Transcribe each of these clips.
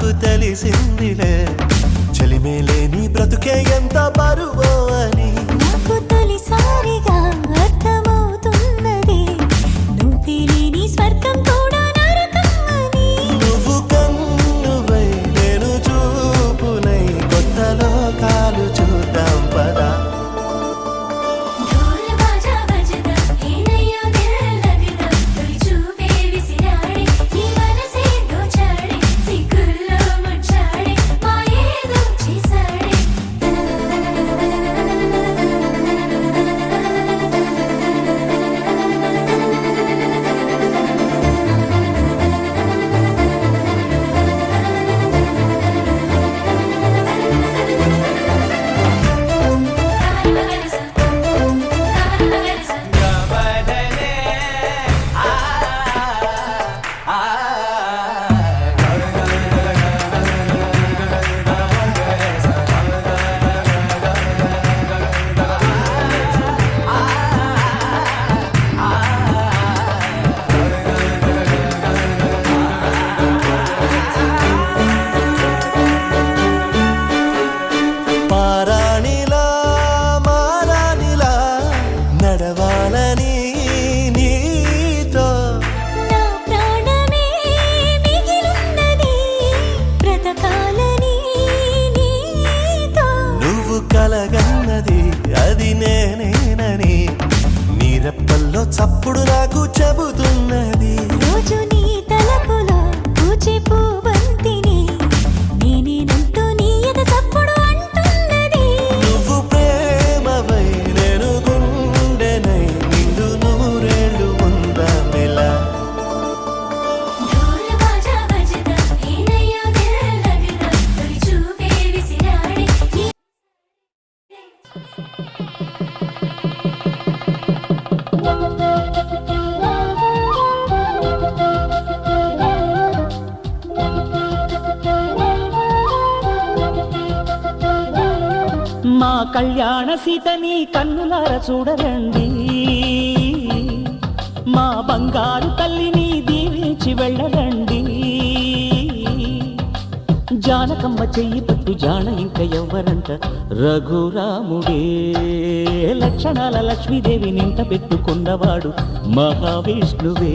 నాకు తెలిసిందిలే. చెలిమేలేని బ్రతుకే ఎంత బరువో అని. చప్పుడు నాకు చెబుతున్నది. రోజు కళ్యాణ సీతని కన్నులార చూడరండి. మా బంగారు తల్లిని దీవించి వెళ్ళరండి. జానకమ్మ చెయ్యి పట్టు జాన ఇంక ఎవ్వరంట. రఘురాముడే లక్షణాల లక్ష్మీదేవి నింట పెట్టుకున్నవాడు మహావిష్ణువే.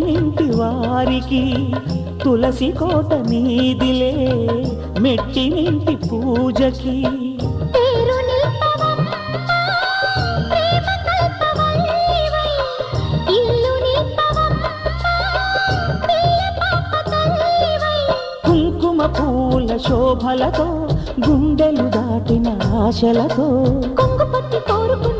పుట్టినింటి వారికి తులసి కోట నీదిలే మెట్టినింటి పూజకి. కుంకుమ పూల శోభలతో గుండెలు దాటిన ఆశలతో. కొంగు పట్టి కోరుకున్న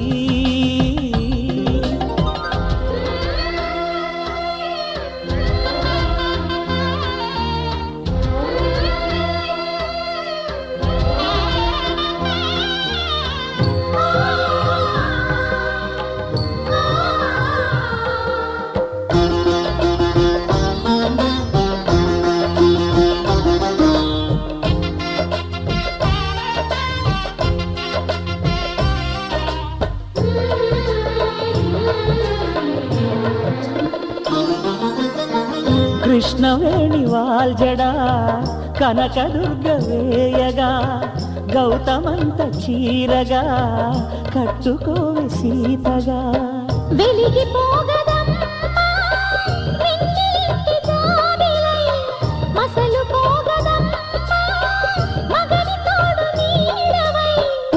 కృష్ణవేణి వాల్జడా కనకదుర్గ వేయగా గౌతమంత చీరగా కట్టుకోవి సీతగా. వెలిగిపోగదమ్మా మసలు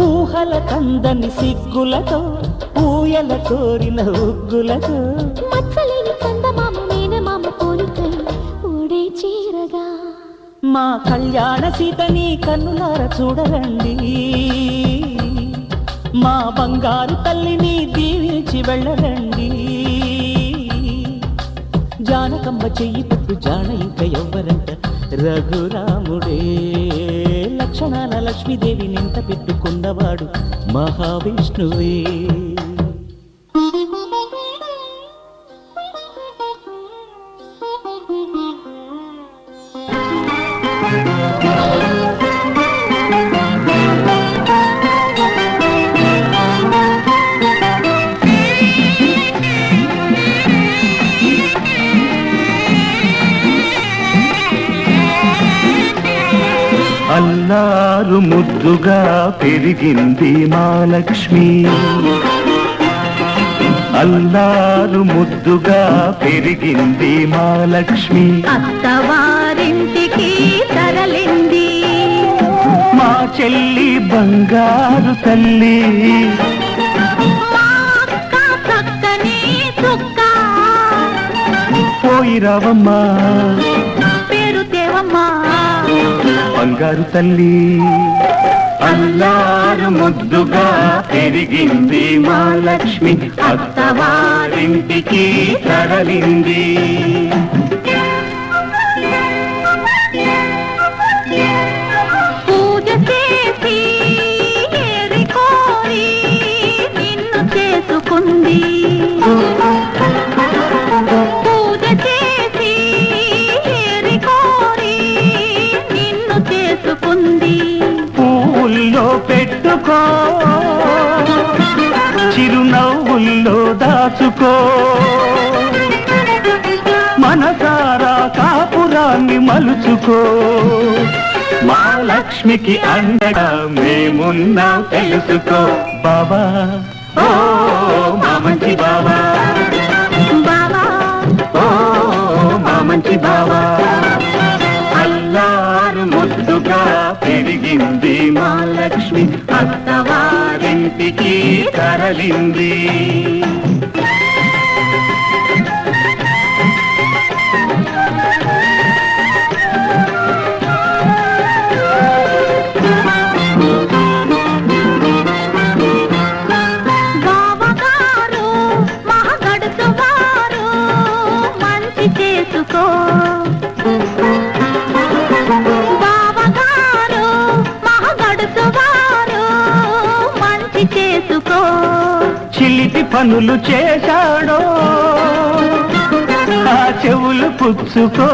ఊహల కందని సిగ్గులతో ఊయల కోరిన ఉగ్గులతో మచ్చలేని మా కళ్యాణ సీతని కన్నులార చూడరండి. మా బంగారు తల్లిని దీవించి వెళ్ళరండి. జానకమ్మ చెయ్యి పట్టు జాన ఇంకా ఎవ్వరంట. రఘురాముడే లక్షణాల లక్ష్మీదేవి నింత పెట్టుకున్నవాడు మహావిష్ణువే. అల్లారు ముద్దుగా పెరిగింది మా లక్ష్మి అల్లారు ముద్దుగా పెరిగింది మా లక్ష్మి అత్తవారింటికి తరలింది. మా చెల్లి బంగారు తల్లి. పోయిరావమ్మా బంగారు తల్లి. అల్లారు ముద్దుగా పెరిగింది మా లక్ష్మి అత్తవారింటికి తరలింది. పూజ చేసి ఏరి కోరి నిన్ను చేసుకుంది. దాచుకో మనసారా కాపురాన్ని మలుచుకో. మా లక్ష్మికి అండగా మేమున్నా తెలుసుకో. బాబా. ఓ మా మంచి బాబా. బావా ఓ మా మంచి బాబా. అల్లారు ముద్దుగా పెరిగింది మా లక్ష్మి అత్తవారింటికి తరలింది. పనులు చేశాడో ఆ చెవులు పుచ్చుకో.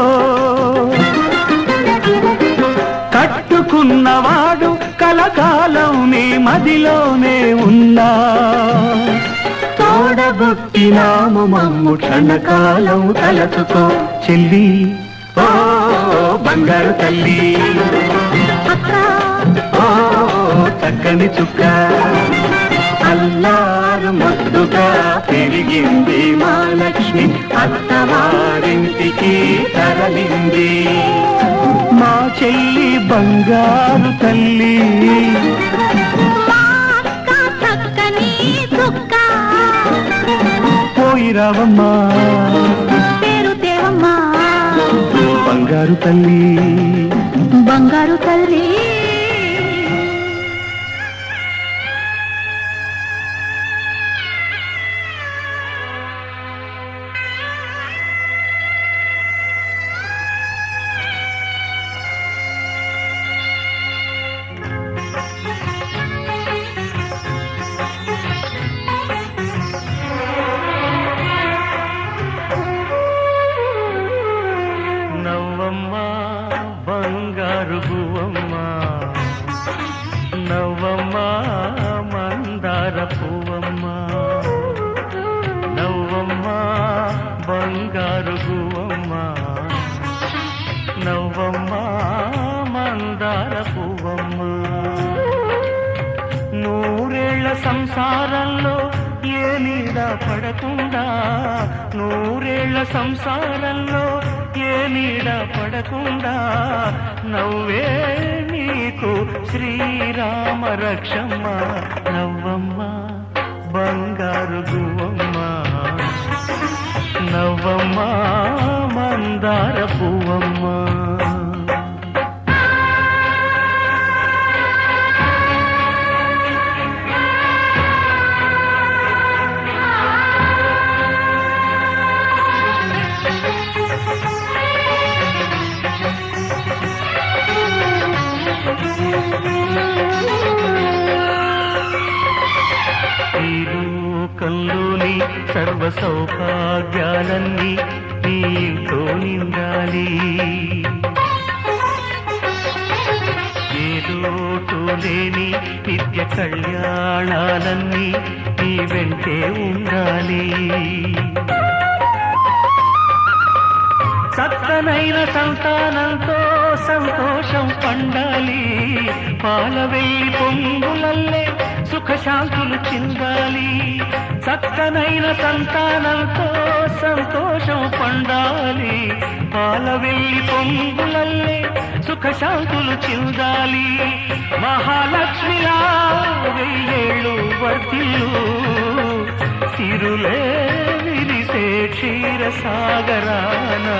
కట్టుకున్నవాడు కలకాలం నీ మదిలోనే ఉన్నా తోడబుట్టినాము మమ్ము క్షణకాలం తలచుకో చెల్లి. ఓ బంగారు తల్లి. అక్క. ఓ చక్కని చుక్క. అల్లారు ముద్దుగా పెరిగింది మా లక్ష్మి అత్తవారింటికి తరలింది. మా చెల్లి బంగారు తల్లి సంసారంలో ఏ నీడ పడకుండా నూరేళ్ళ సంసారంలో ఏ నీడ పడకుండా నవ్వే నీకు శ్రీరామ రక్షమ్మ నవ్వమ్మ బంగారు గువమ్మ నవ్వమ్మ మందార పువ్వమ్మ. సర్వ సౌభాగ్యాలన్నీ నీతో నిండాలి. ఏదోటు లేని నిత్య కళ్యాణాలన్నీ నీ వెంటే ఉండాలి. సత్తనైన సంతానంతో సంతోషం పండాలి. పాలవెల్లి పొంగులల్లే సుఖశాంతులు చిందాలి. చక్కనైన సంతానంతో సంతోషం పొందాలి. పండాలి పాలవెల్లి పొంగులల్లే సుఖశాంతులు చిందాలి. మహాలక్ష్మిలా వెయ్యేళ్ళు వర్తిల్లు సిరులే విరిసే క్షీర సాగరానా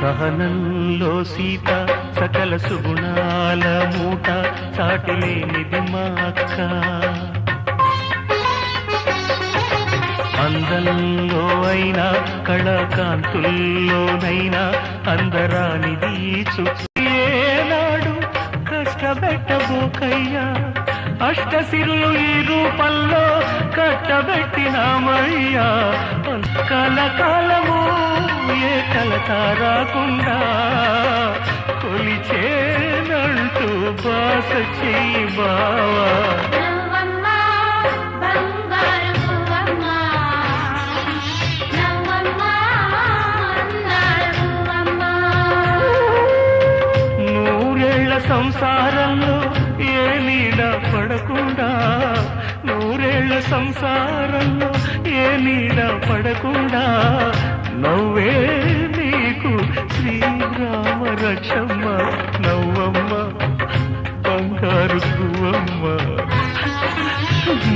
సహనంలో సీత సకల సుగుణాల మూట చాటిలేనిది మా అక్క అందంలో అయినా కళాకాంతుల్లోనైనా అందరానిది చుట్టూ ఏనాడు కష్టపెట్టబోకయ్యా అష్టసిరులు ఈ రూపంలో కట్టబెట్టినామయ్యా. కలకాలము ఏ కలత రాకుండా కొలిచేనంటూ బాస చెయ్యి బావా నూరేళ్ళ సంసారంలో ఏ నీడ పడకుండా నూరేళ్ళ సంసారంలో ఏ నీడ పడకుండా నవ్వే నీకు శ్రీరామ రక్షమ్మ నవ్వమ్మ బంగారు పువ్వమ్మ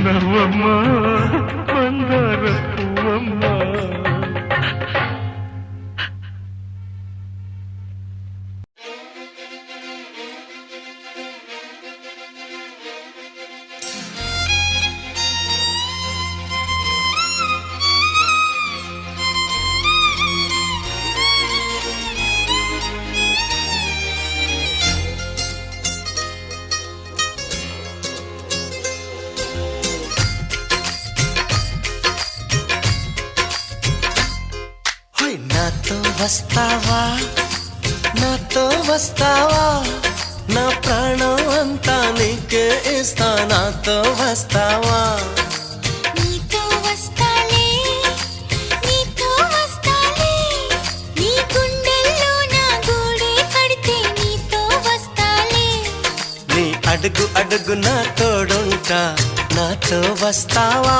నవ్వమ్మ బంగారు పువ్వమ్మ. ప్రాణం అంతా నీకే ఇస్తా నాతో వస్తావా? అడుగు అడుగు నా తోడుంటా నాతో వస్తావా?